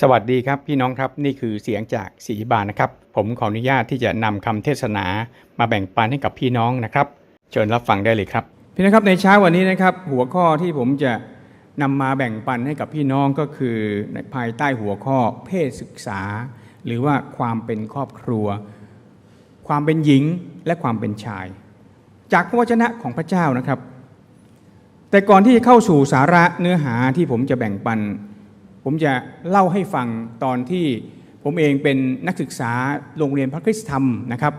สวัสดีครับพี่น้องครับนี่คือเสียงจากสีบานนะครับ ผมขออนุญาตที่จะนำคำเทศนามาแบ่งปันให้กับพี่น้องนะครับ เชิญรับฟังได้เลยครับ พี่น้องครับในเช้าวันนี้นะครับ หัวข้อที่ผมจะนำมาแบ่งปันให้กับพี่น้องก็คือในภายใต้หัวข้อเพศศึกษา หรือว่าความเป็นครอบครัว ความเป็นหญิงและความเป็นชาย จากพระวจนะของพระเจ้านะครับ แต่ก่อนที่จะเข้าสู่สาระเนื้อหาที่ผมจะแบ่งปัน ผมจะเล่าให้ฟังตอนที่ผมเองเป็นนักศึกษาโรงเรียนพระคริสตธรรมนะครับ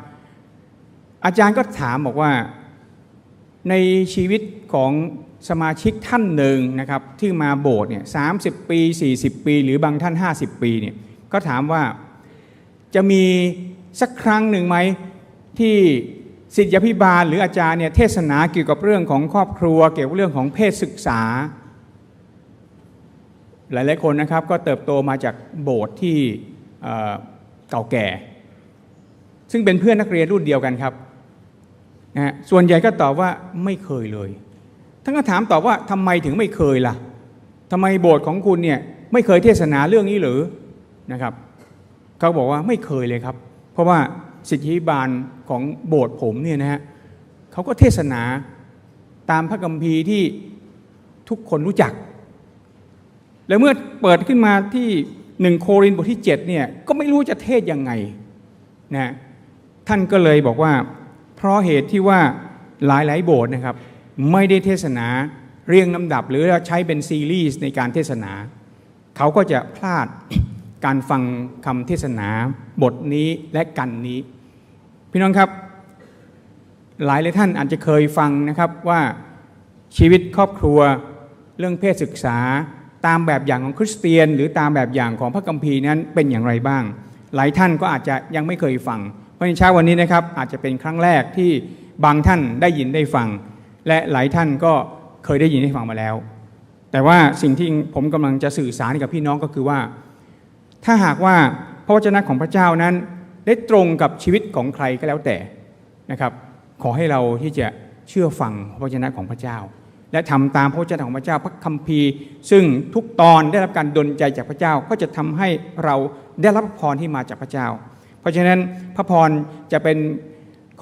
อาจารย์ก็ถามบอกว่าในชีวิตของสมาชิกท่านหนึ่งนะครับที่มาโบสถ์เนี่ยสาปี 40 ปี หรือบางท่าน 50 ปีเนี่ยก็ถามว่าจะมีสักครั้งหนึ่งไหมที่ศิษยาพิบาลหรืออาจารย์เนี่ยเทศนาเกี่ยวกับเรื่องของครอบครัว เกี่ยวกับเรื่องของเพศศึกษา หลายๆคนนะครับก็เติบโตมาจากโบสถ์ที่เก่าแก่ ซึ่งเป็นเพื่อนนักเรียนรุ่นเดียวกันครับนะฮะส่วนใหญ่ก็ตอบว่าไม่เคยเลยท่านก็ถามตอบว่าทำไมถึงไม่เคยล่ะทำไมโบสถ์ของคุณเนี่ยไม่เคยเทศนาเรื่องนี้หรือนะครับเขาบอกว่าไม่เคยเลยครับ เพราะว่าสิทธิบาลของโบสถ์ผมเนี่ยนะฮะเขาก็เทศนาตามพระคัมภีร์ที่ทุกคนรู้จัก แล้วเมื่อเปิดขึ้นมาที่หนึ่งโครินบทที่7เนี่ยก็ไม่รู้จะเทศยังไงนะท่านก็เลยบอกว่า เพราะเหตุที่ว่าหลายหลายๆโบสถ์นะครับ ไม่ได้เทศนาเรียงลำดับหรือใช้เป็นซีรีส์ในการเทศนา เขาก็จะพลาดการฟังคำเทศนาบทนี้และกันนี้ พี่น้องครับ หลายหลายท่านอาจจะเคยฟังนะครับว่าชีวิตครอบครัว เรื่องเพศศึกษา ตามแบบอย่างของคริสเตียน หรือตามแบบอย่างของพระคัมภีร์นั้นเป็นอย่างไรบ้าง หลายท่านก็อาจจะยังไม่เคยฟัง เพราะในเช้าวันนี้นะครับอาจจะเป็นครั้งแรกที่บางท่านได้ยินได้ฟัง และหลายท่านก็เคยได้ยินได้ฟังมาแล้ว แต่ว่าสิ่งที่ผมกำลังจะสื่อสารกับพี่น้องก็คือว่า ถ้าหากว่าพระวจนะของพระเจ้านั้น ได้ตรงกับชีวิตของใครก็แล้วแต่นะครับ ขอให้เราที่จะเชื่อฟังพระวจนะของพระเจ้า และทำตามพระวจนะของพระเจ้าพระคัมภีร์ ซึ่งทุกตอนได้รับการดลใจจากพระเจ้าก็จะทำให้เราได้รับพรที่มาจากพระเจ้า เพราะฉะนั้นพระพรจะเป็น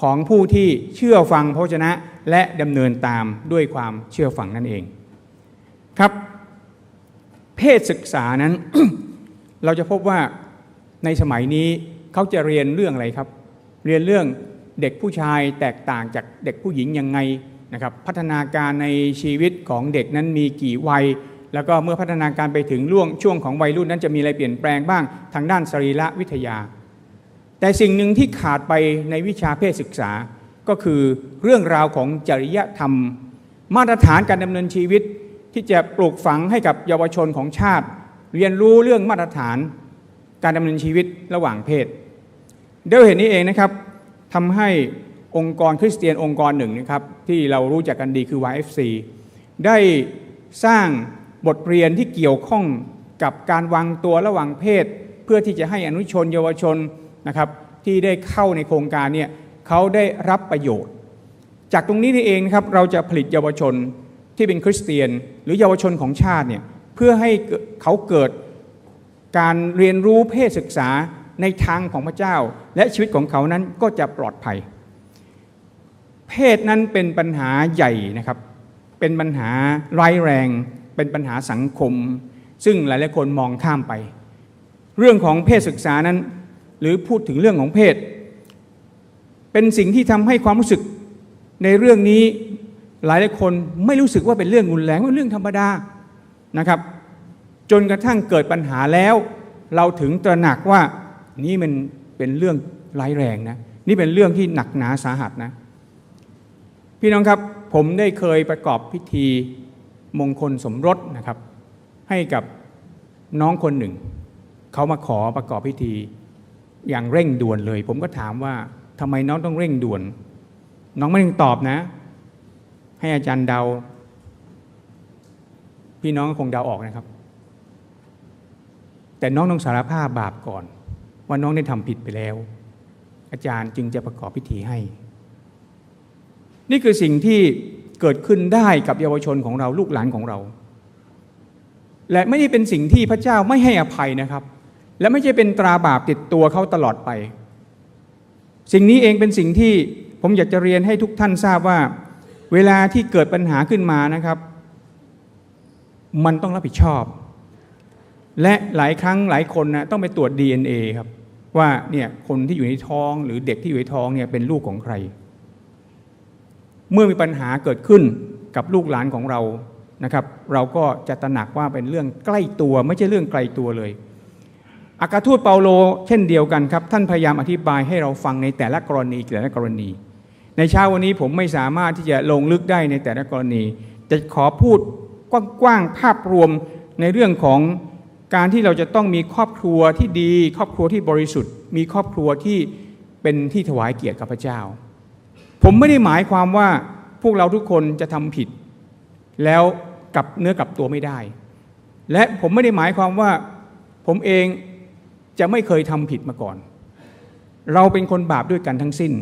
ของผู้ที่เชื่อฟังพระวจนะและดำเนินตามด้วยความเชื่อฟังนั่นเองครับ เพศศึกษานั้น เราจะพบว่าในสมัยนี้เขาจะเรียนเรื่องอะไรครับ เรียนเรื่องเด็กผู้ชายแตกต่างจากเด็กผู้หญิงยังไง นะครับพัฒนาการในชีวิตของเด็กนั้นมีกี่วัย แล้วก็เมื่อพัฒนาการไปถึงล่วงช่วงของวัยรุ่นนั้นจะมีอะไรเปลี่ยนแปลงบ้างทางด้านสรีระวิทยา แต่สิ่งหนึ่งที่ขาดไปในวิชาเพศศึกษาก็คือเรื่องราวของจริยธรรม มาตรฐานการดำเนินชีวิตที่จะปลูกฝังให้กับเยาวชนของชาติ เรียนรู้เรื่องมาตรฐานการดำเนินชีวิตระหว่างเพศด้วยเหตุนี้เองนะครับทำให้ องค์กรคริสเตียนองค์กรหนึ่งนะครับที่เรารู้จักกันดีคือ YFC ได้สร้างบทเรียนที่เกี่ยวข้องกับการวางตัวระหว่างเพศ เพื่อที่จะให้อนุชนเยาวชนนะครับที่ได้เข้าในโครงการเนี่ยเขาได้รับประโยชน์ จากตรงนี้นี่เองนะครับเราจะผลิตเยาวชนที่เป็นคริสเตียน หรือเยาวชนของชาติเนี่ยเพื่อให้เขาเกิดการเรียนรู้เพศศึกษาในทางของพระเจ้า และชีวิตของเขานั้นก็จะปลอดภัย เพศนั้นเป็นปัญหาใหญ่นะครับ เป็นปัญหาร้ายแรง เป็นปัญหาสังคม ซึ่งหลายๆคนมองข้ามไป เรื่องของเพศศึกษานั้น หรือพูดถึงเรื่องของเพศ เป็นสิ่งที่ทำให้ความรู้สึกในเรื่องนี้หลายหลายคนไม่รู้สึกว่าเป็นเรื่องรุนแรงว่าเรื่องธรรมดานะครับ จนกระทั่งเกิดปัญหาแล้ว เราถึงตระหนักว่านี่มันเป็นเรื่องร้ายแรงนะนี่เป็นเรื่องที่หนักหนาสาหัสนะ พี่น้องครับผมได้เคยประกอบพิธีมงคลสมรสนะครับ ให้กับน้องคนหนึ่ง เขามาขอประกอบพิธีอย่างเร่งด่วนเลย ผมก็ถามว่าทำไมน้องต้องเร่งด่วน น้องไม่ต้องตอบนะ ให้อาจารย์เดา พี่น้องคงเดาออกนะครับ แต่น้องต้องสารภาพบาปก่อน ว่าน้องได้ทำผิดไปแล้ว อาจารย์จึงจะประกอบพิธีให้ นี่คือสิ่งที่เกิดขึ้นได้กับเยาวชนของเราลูกหลานของเรา และไม่ได้เป็นสิ่งที่พระเจ้าไม่ให้อภัยนะครับ และไม่ใช่เป็นตราบาปติดตัวเขาตลอดไป สิ่งนี้เองเป็นสิ่งที่ผมอยากจะเรียนให้ทุกท่านทราบว่า เวลาที่เกิดปัญหาขึ้นมานะครับ มันต้องรับผิดชอบ และหลายครั้งหลายคนนะต้องไปตรวจ DNA ครับว่าเนี่ยคนที่อยู่ในท้องหรือเด็กที่อยู่ในท้องเนี่ยเป็นลูกของใคร เมื่อมีปัญหาเกิดขึ้นกับลูกหลานของเรานะครับ เราก็จะตระหนักว่าเป็นเรื่องใกล้ตัวไม่ใช่เรื่องไกลตัวเลยอากาทูตเปาโลเช่นเดียวกันครับ ท่านพยายามอธิบายให้เราฟังในแต่ละกรณีแต่ละกรณี ในเช้าวันนี้ผมไม่สามารถที่จะลงลึกได้ในแต่ละกรณี จะขอพูดกว้างๆภาพรวมในเรื่องของการที่เราจะต้องมีครอบครัวที่ดี ครอบครัวที่บริสุทธิ์ มีครอบครัวที่เป็นที่ถวายเกียรติกับพระเจ้า ผมไม่ได้หมายความว่าพวกเราทุกคนจะทำผิด แล้วกลับเนื้อกลับตัวไม่ได้ และผมไม่ได้หมายความว่าผมเองจะไม่เคยทำผิดมาก่อน เราเป็นคนบาปด้วยกันทั้งสิ้น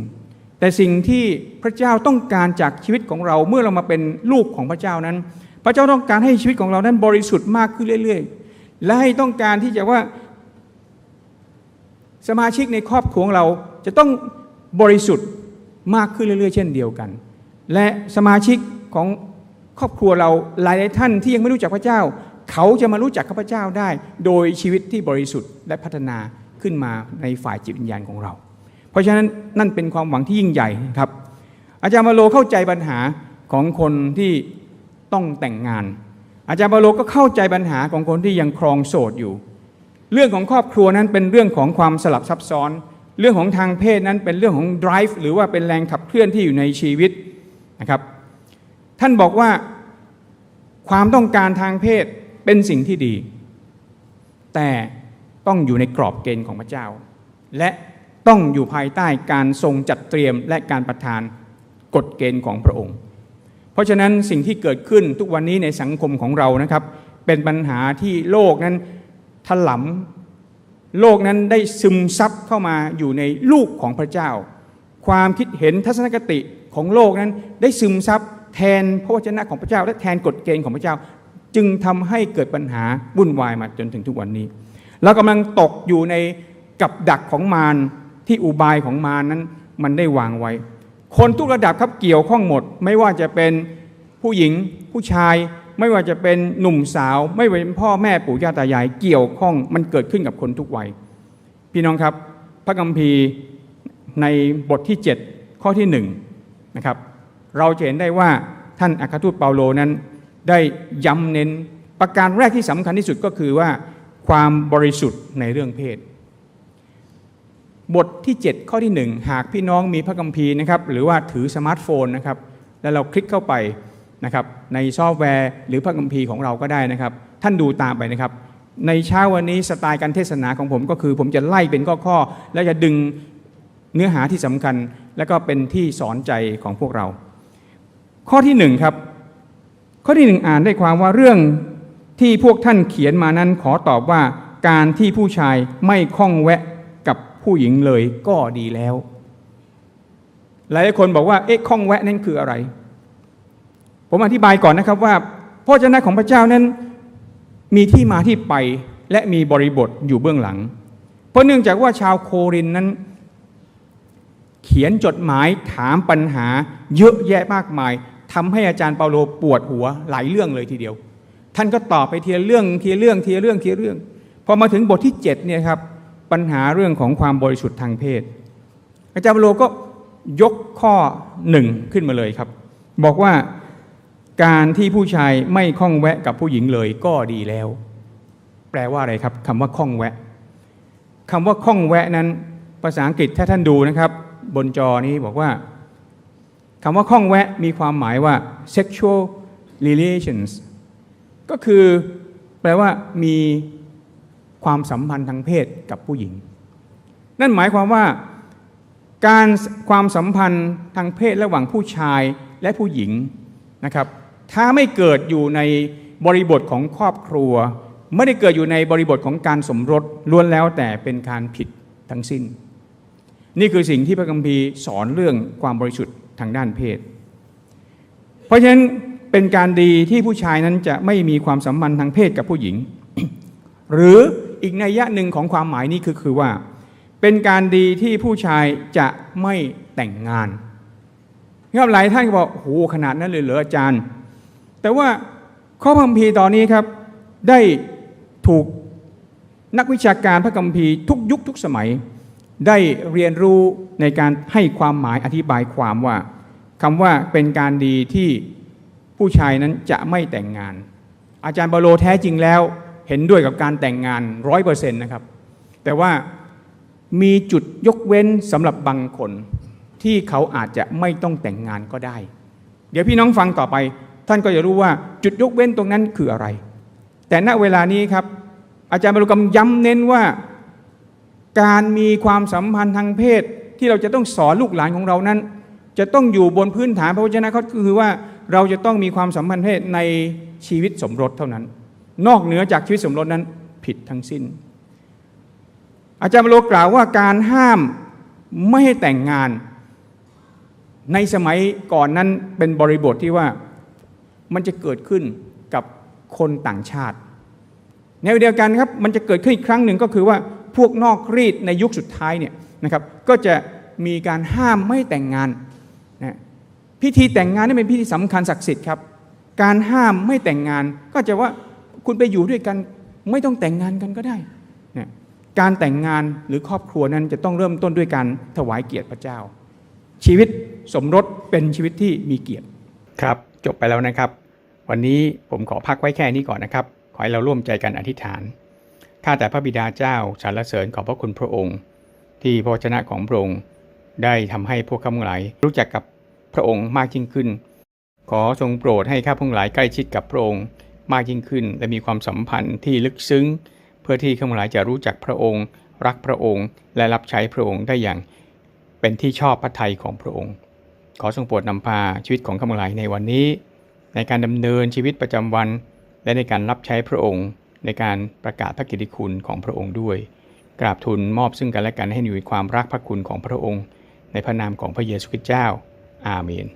แต่สิ่งที่พระเจ้าต้องการจากชีวิตของเราเมื่อเรามาเป็นลูกของพระเจ้านั้น พระเจ้าต้องการให้ชีวิตของเรานั้นบริสุทธิ์มากขึ้นเรื่อย ๆ และให้ต้องการที่จะว่าสมาชิกในครอบครัวของเราจะต้องบริสุทธิ์ มากขึ้นเรื่อยๆ เช่นเดียวกัน และสมาชิกของครอบครัวเราหลายๆท่านที่ยังไม่รู้จักพระเจ้า เขาจะมารู้จักข้าพเจ้าได้ โดยชีวิตที่บริสุทธิ์และพัฒนาขึ้นมาในฝ่ายจิตวิญญาณของเรา เพราะฉะนั้นนั่นเป็นความหวังที่ยิ่งใหญ่ครับอาจารย์มาโลเข้าใจปัญหาของคนที่ต้องแต่งงาน อาจารย์มาโลก็เข้าใจปัญหาของคนที่ยังครองโสดอยู่ เรื่องของครอบครัวนั้นเป็นเรื่องของความสลับซับซ้อน เรื่องของทางเพศนั้นเป็นเรื่องของ drive หรือว่าเป็นแรงขับเคลื่อนที่อยู่ในชีวิตนะครับ ท่านบอกว่าความต้องการทางเพศเป็นสิ่งที่ดี แต่ต้องอยู่ในกรอบเกณฑ์ของพระเจ้า และต้องอยู่ภายใต้การทรงจัดเตรียมและการประทานกฎเกณฑ์ของพระองค์ เพราะฉะนั้นสิ่งที่เกิดขึ้นทุกวันนี้ในสังคมของเรานะครับ เป็นปัญหาที่โลกนั้นถลำ โลกนั้นได้ซึมซับเข้ามาอยู่ในลูกของพระเจ้า ความคิดเห็นทัศนคติของโลกนั้นได้ซึมซับแทนพระวจนะของพระเจ้า และแทนกฎเกณฑ์ของพระเจ้า จึงทำให้เกิดปัญหาวุ่นวายมาจนถึงทุกวันนี้เรากำลังตกอยู่ในกับดักของมารที่อุบายของมารนั้นมันได้วางไว้ คนทุกระดับครับเกี่ยวข้องหมด ไม่ว่าจะเป็นผู้หญิงผู้ชาย ไม่ว่าจะเป็นหนุ่มสาว ไม่ว่าเป็นพ่อแม่ปู่ย่าตายายเกี่ยวข้องมันเกิดขึ้นกับคนทุกวัย พี่น้องครับ พระคัมภีร์ในบทที่ 7 ข้อที่1นะครับเราจะเห็นได้ว่าท่านอัครทูตเปาโลนั้น ได้ย้ำเน้นประการแรกที่สำคัญที่สุดก็คือว่าความบริสุทธิ์ในเรื่องเพศ บทที่ 7 ข้อที่ 1 หากพี่น้องมีพระคัมภีร์นะครับหรือว่าถือสมาร์ทโฟนนะครับแล้วเราคลิกเข้าไป นะครับในซอฟต์แวร์หรือพระคัมภีร์ของเราก็ได้นะครับ ท่านดูตามไปนะครับ ในเช้าวันนี้สไตล์การเทศนาของผมก็คือ ผมจะไล่เป็นข้อๆแล้วจะดึงเนื้อหาที่สำคัญ และก็เป็นที่สอนใจของพวกเรา ข้อที่หนึ่งครับ ข้อที่หนึ่งอ่านได้ความว่าเรื่องที่พวกท่านเขียนมานั้นขอตอบว่าการที่ผู้ชายไม่คล้องแวะกับผู้หญิงเลยก็ดีแล้ว หลายคนบอกว่าเอ๊ะคล้องแวะนั่นคืออะไร ผมอธิบายก่อนนะครับว่าพระเจ้าของพระเจ้านั้นมีที่มาที่ไปและมีบริบทอยู่เบื้องหลัง เพราะเนื่องจากว่าชาวโครินนั้น เขียนจดหมายถามปัญหาเยอะแยะมากมายทำให้อาจารย์เปาโลปวดหัวหลายเรื่องเลยทีเดียว ท่านก็ตอบไปทีละเรื่องทีละเรื่องทีละเรื่องทีละเรื่องพอมาถึงบทที่7เนี่ยครับปัญหาเรื่องของความบริสุทธิ์ทางเพศ อาจารย์เปาโลก็ยกข้อหนึ่งขึ้นมาเลยครับ บอกว่า การที่ผู้ชายไม่ข้องแวะกับผู้หญิงเลยก็ดีแล้ว แปลว่าอะไรครับคำว่าข้องแวะคำว่าข้องแวะนั้น ภาษาอังกฤษถ้าท่านดูนะครับ บนจอนี้บอกว่าคำว่าข้องแวะมีความหมายว่า sexual relations ก็คือแปลว่ามีความสัมพันธ์ทางเพศกับผู้หญิง นั่นหมายความว่า การความสัมพันธ์ทางเพศระหว่างผู้ชายและผู้หญิงนะครับ ถ้าไม่เกิดอยู่ในบริบทของครอบครัว ไม่ได้เกิดอยู่ในบริบทของการสมรสล้วนแล้วแต่เป็นการผิดทั้งสิ้น นี่คือสิ่งที่พระคัมภีร์สอนเรื่องความบริสุทธิ์ทางด้านเพศ เพราะฉะนั้นเป็นการดีที่ผู้ชายนั้นจะไม่มีความสัมพันธ์ทางเพศกับผู้หญิง หรืออีกนัยยะหนึ่งของความหมายนี้คือคือว่า เป็นการดีที่ผู้ชายจะไม่แต่งงานครับหลายท่านก็บอกโอ้โหขนาดนั้นเลยเหรออาจารย์ แต่ว่าข้อพัมภีตอนนี้ครับได้ถูกนักวิชาการพระคัมภีร์ทุกยุคทุกสมัย ได้เรียนรู้ในการให้ความหมายอธิบายความว่าคำว่าเป็นการดีที่ผู้ชายนั้นจะไม่แต่งงาน อาจารย์บาโลแท้จริงแล้วเห็นด้วยกับการแต่งงานร้อยเปอร์เซ็นต์นะครับ แต่ว่ามีจุดยกเว้นสำหรับบางคนที่เขาอาจจะไม่ต้องแต่งงานก็ได้ เดี๋ยวพี่น้องฟังต่อไป ท่านก็จะรู้ว่าจุดยกเว้นตรงนั้นคืออะไร แต่ณเวลานี้ครับ อาจารย์บรรลุกรรมย้ำเน้นว่า การมีความสัมพันธ์ทางเพศ ที่เราจะต้องสอนลูกหลานของเรานั้น จะต้องอยู่บนพื้นฐานพระวจนะก็คือว่าเราจะต้องมีความสัมพันธ์เพศในชีวิตสมรสเท่านั้น นอกเหนือจากชีวิตสมรสนั้นผิดทั้งสิ้น อาจารย์บรรลุกล่าวว่าการห้ามไม่ให้แต่งงาน ในสมัยก่อนนั้นเป็นบริบทที่ว่า มันจะเกิดขึ้นกับคนต่างชาติในเดียวกันครับมันจะเกิดขึ้นอีกครั้งหนึ่งก็คือว่าพวกนอกรีดในยุคสุดท้ายเนี่ยนะครับก็จะมีการห้ามไม่แต่งงานนะพิธีแต่งงานนี่เป็นพิธีสำคัญศักดิ์สิทธิ์ครับการห้ามไม่แต่งงาน ก็จะว่าคุณไปอยู่ด้วยกันไม่ต้องแต่งงานกันก็ได้นะการแต่งงานหรือครอบครัวนั้นจะต้องเริ่มต้นด้วยการถวายเกียรติพระเจ้า ชีวิตสมรสเป็นชีวิตที่มีเกียรติครับ จบไปแล้วนะครับ วันนี้ผมขอพักไว้แค่นี้ก่อนนะครับ ขอให้เราร่วมใจกันอธิษฐาน ข้าแต่พระบิดาเจ้าสรรเสริญขอบพระคุณพระองค์ ที่พระวจนะของพระองค์ได้ทำให้พวกข้าพงหลายรู้จักกับพระองค์มากยิ่งขึ้น ขอทรงโปรดให้ข้าพงหลายใกล้ชิดกับพระองค์มากยิ่งขึ้น และมีความสัมพันธ์ที่ลึกซึ้ง เพื่อที่ข้าพงหลายจะรู้จักพระองค์ รักพระองค์ และรับใช้พระองค์ได้อย่างเป็นที่ชอบพระทัยของพระองค์ ขอทรงโปรดนำพาชีวิตของข้าพงหลายในวันนี้ ในการดำเนินชีวิตประจำวัน และในการรับใช้พระองค์ ในการประกาศพระกิตติคุณของพระองค์ด้วย กราบทูลมอบซึ่งกันและกันให้อยู่ในความรักพระคุณของพระองค์ ในพระนามของพระเยซูคริสต์เจ้า อาเมน